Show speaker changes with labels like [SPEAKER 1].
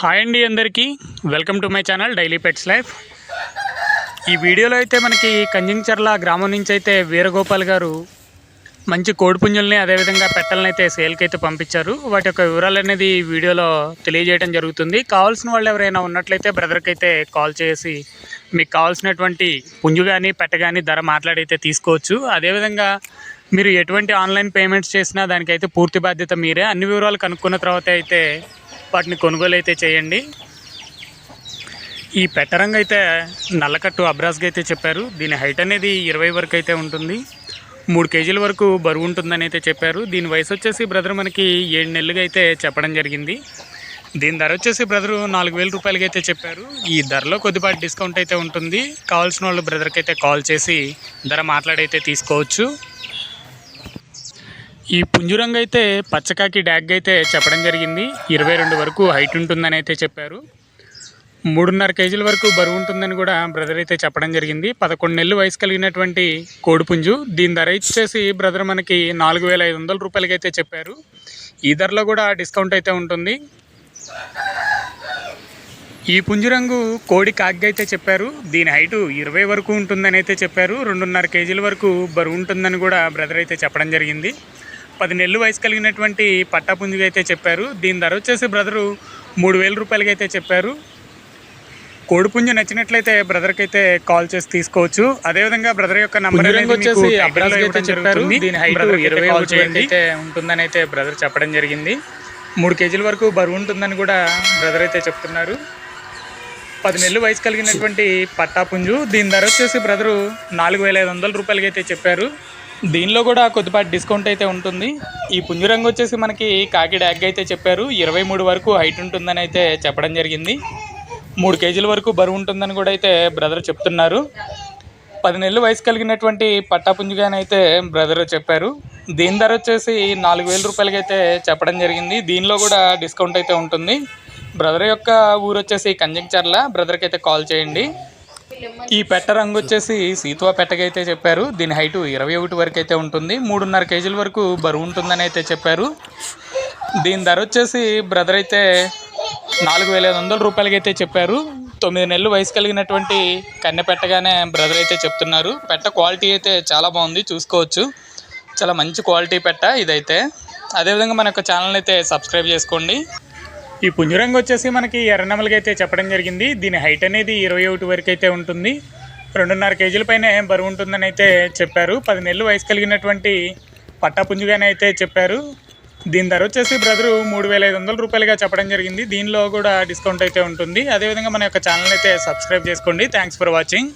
[SPEAKER 1] Hi అండి అందరికీ. Welcome to my channel daily pets life. ఈ వీడియోలో అయితే మనకి కంజించర్ల గ్రామం నుంచి అయితే వీరగోపాల్ గారు మంచి కోడిపుంజుల్ని అదేవిధంగా పెట్టలని అయితే సేల్కి అయితే పంపించారు. వాటి యొక్క వివరాలు అనేది వీడియోలో తెలియజేయడం జరుగుతుంది. కావాల్సిన వాళ్ళు ఎవరైనా ఉన్నట్లయితే బ్రదర్కి అయితే కాల్ చేసి మీకు కావాల్సినటువంటి పుంజు కానీ పెట్ట కానీ ధర మాట్లాడైతే తీసుకోవచ్చు. అదేవిధంగా మీరు ఎటువంటి ఆన్లైన్ పేమెంట్స్ చేసినా దానికైతే పూర్తి బాధ్యత మీరే. అన్ని వివరాలు కనుక్కున్న తర్వాత అయితే వాటిని కొనుగోలు అయితే చేయండి. ఈ పెట్టరంగు అయితే నల్లకట్టు అబ్రాస్గా అయితే చెప్పారు. దీని హైట్ అనేది ఇరవై వరకు అయితే ఉంటుంది. మూడు కేజీల వరకు బరువు ఉంటుందని అయితే చెప్పారు. దీని వయసు వచ్చేసి బ్రదర్ మనకి ఏడు నెలలుగా అయితే చెప్పడం జరిగింది. దీని ధర వచ్చేసి బ్రదరు నాలుగు వేల రూపాయలకి అయితే చెప్పారు. ఈ ధరలో కొద్దిపాటి డిస్కౌంట్ అయితే ఉంటుంది. కావాల్సిన వాళ్ళు బ్రదర్కి అయితే కాల్ చేసి ధర మాట్లాడైతే తీసుకోవచ్చు. ఈ పుంజురంగు అయితే పచ్చకాకి డ్యాగ్ అయితే చెప్పడం జరిగింది. ఇరవై రెండు వరకు హైట్ ఉంటుందని అయితే చెప్పారు. మూడున్నర కేజీల వరకు బరువు ఉంటుందని కూడా బ్రదర్ అయితే చెప్పడం జరిగింది. పదకొండు నెలలు వయసు కలిగినటువంటి కోడిపుంజు దీని ధర ఇచ్చేసి బ్రదర్ మనకి నాలుగు వేల ఐదు వందల రూపాయలకి అయితే చెప్పారు. ఈ ధరలో కూడా డిస్కౌంట్ అయితే ఉంటుంది. ఈ పుంజురంగు కోడి కాగ్గా అయితే చెప్పారు. దీని హైటు ఇరవై వరకు ఉంటుందని అయితే చెప్పారు. రెండున్నర కేజీల వరకు బరువు ఉంటుందని కూడా బ్రదర్ అయితే చెప్పడం జరిగింది. పది నెలలు వయసు కలిగినటువంటి పట్టా పుంజుగా అయితే చెప్పారు. దీని ధర వచ్చేసి బ్రదరు మూడు వేల రూపాయలకి అయితే చెప్పారు. కోడిపుంజు నచ్చినట్లయితే బ్రదర్కి అయితే కాల్ చేసి తీసుకోవచ్చు. అదేవిధంగా బ్రదర్ యొక్క నంబర్
[SPEAKER 2] వచ్చేసి చెప్పారు.
[SPEAKER 1] దీని హైట్ ఇరవై. అయితే ఉంటుందని అయితే బ్రదర్ చెప్పడం జరిగింది. మూడు కేజీల వరకు బరువు ఉంటుందని కూడా బ్రదర్ అయితే చెప్తున్నారు. పది నెలలు వయసు కలిగినటువంటి పట్టాపుంజు దీని ధర వచ్చేసి బ్రదరు నాలుగు వేల ఐదు వందల రూపాయలకి అయితే చెప్పారు. దీనిలో కూడా కొద్దిపాటి డిస్కౌంట్ అయితే ఉంటుంది. ఈ పుంజురంగు వచ్చేసి మనకి కాకి డ్యాగ్ అయితే చెప్పారు. ఇరవై మూడు వరకు హైట్ ఉంటుందని అయితే చెప్పడం జరిగింది. మూడు కేజీల వరకు బరువు ఉంటుందని కూడా అయితే బ్రదర్ చెప్తున్నారు. పది నెలలు వయసు కలిగినటువంటి పట్టాపుంజుగానైతే బ్రదర్ చెప్పారు. దీని ధర వచ్చేసి నాలుగు వేల రూపాయలకైతే చెప్పడం జరిగింది. దీనిలో కూడా డిస్కౌంట్ అయితే ఉంటుంది. బ్రదర్ యొక్క ఊరు వచ్చేసి కంజంచర్ల బ్రదర్కి అయితే కాల్ చేయండి. ఈ పెట్ట రంగు వచ్చేసి సీతువా పెట్టకైతే చెప్పారు. దీని హైటు ఇరవై ఒకటి వరకు అయితే ఉంటుంది. మూడున్నర కేజీల వరకు బరువు ఉంటుందని అయితే చెప్పారు. దీని ధర వచ్చేసి బ్రదర్ అయితే నాలుగు వేల ఐదు వందల రూపాయలకి అయితే చెప్పారు. తొమ్మిది నెలలు వయసు కలిగినటువంటి కన్నె పెట్టగానే బ్రదర్ అయితే చెప్తున్నారు. పెట్ట క్వాలిటీ అయితే చాలా బాగుంది. చూసుకోవచ్చు. చాలా మంచి క్వాలిటీ పెట్ట ఇదైతే. అదేవిధంగా మన యొక్క ఛానల్ అయితే సబ్స్క్రైబ్ చేసుకోండి. ఈ పుంజురంగు వచ్చేసి మనకి ఎర్రనమలకి అయితే చెప్పడం జరిగింది. దీని హైట్ అనేది ఇరవై ఒకటి వరకు అయితే ఉంటుంది. రెండున్నర కేజీల పైన బరువు ఉంటుందని అయితే చెప్పారు. పది నెలలు వయసు కలిగినటువంటి పట్టా పుంజుగానే అయితే చెప్పారు. దీని ధర వచ్చేసి బ్రదరు మూడు వేల ఐదు వందల రూపాయలుగా చెప్పడం జరిగింది. దీనిలో కూడా డిస్కౌంట్ అయితే ఉంటుంది. అదేవిధంగా మన యొక్క ఛానల్ అయితే సబ్స్క్రైబ్ చేసుకోండి. Thanks for watching